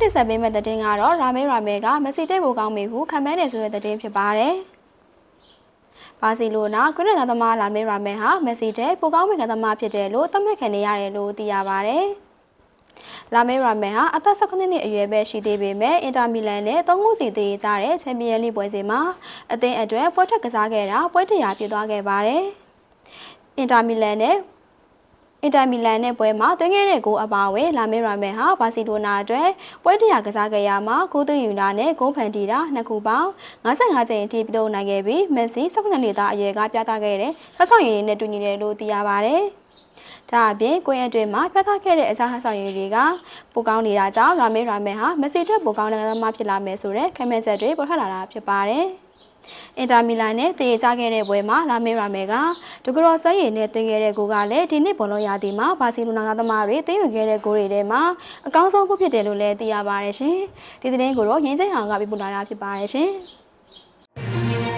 တင်ဆက်ပေးမယ့်သတင်းကတော့ရာမဲရာမဲကမက်ဆီတိတ်ပိုကောင်းပြီဟုခံမှန်းတယ်ဆိုတဲ့သတင်းဖြစ်ပါတယ်။ဘာစီလိုနာကွင်းနယ်သမားလာမဲရာမဲဟာမက်ဆီတဲ့ပိုကောင်းဝင်ကသမားဖြစ်တယ်လို့သတ်မှတ်ခံနေရတယ်လို့သိရပါတယ်။လာမဲရာမဲဟာအသက်16နှစ်အရွယ်ပဲရှိသေးပေမဲ့အင်တာမီလန်နဲ့သုံးခုစီတည်ကြတဲ့ချန်ပီယံလိပွဲစဉ်မှာအသင်းအတွက်ပွဲထွက်ကစားခဲ့တာပွဲတရာပြည့်သွားခဲ့ပါတယ်။အင်တာမီလန်နဲ့ အင်တာမီလန်နဲ့ပွဲမှာသွင်းခဲ့တဲ့ဂိုးအပါအဝင်လာမေရာမဲဟာဘာစီလိုနာအတွက်ပွဲတရာကစားခဲ့ရမှာဂိုးသွင်းယူတာနဲ့ဂိုးဖန်တီတာနှစ်ခုပေါင်း55ချိန်အထိပြုလုပ်နိုင်ခဲ့ပြီးမက်ဆီ19နှစ်သားအရွယ်ကပြသခဲ့တဲ့ဆက်ဆောင်ရည်နဲ့တူညီတယ်လို့သိရပါတယ်။ ဒါအပြင်ကိုယ့်အတွင်းမှာပြသခဲ့တဲ့အခြားဆက်ဆောင်ရည်တွေကပိုကောင်းနေတာကြောင့်လာမေရာမဲဟာမက်ဆီတက်ပိုကောင်းတဲ့ကစားမဖြစ်လာမယ်ဆိုတဲ့ခက်မဲ့ချက်တွေပေါ်ထွက်လာတာဖြစ်ပါတယ်။အင်တာမီလာနဲ့တည်ကြခဲ့တဲ့ပွဲမှာလာမေရာမဲကဒူဂရော့ဆဲရည်နဲ့တွင်ခဲ့တဲ့ဂိုးကလည်းဒီနှစ်ဘောလုံးရာသီမှာဘာစီလိုနာကသမားတွေတင်ယူခဲ့တဲ့ဂိုးတွေထဲမှာအကောင်းဆုံးခုဖြစ်တယ်လို့လည်းသိရပါတယ်ရှင်။ဒီသတင်းကိုတော့ရင်းစိတ်ဟောင်ကပြပလာတာဖြစ်ပါတယ်ရှင်။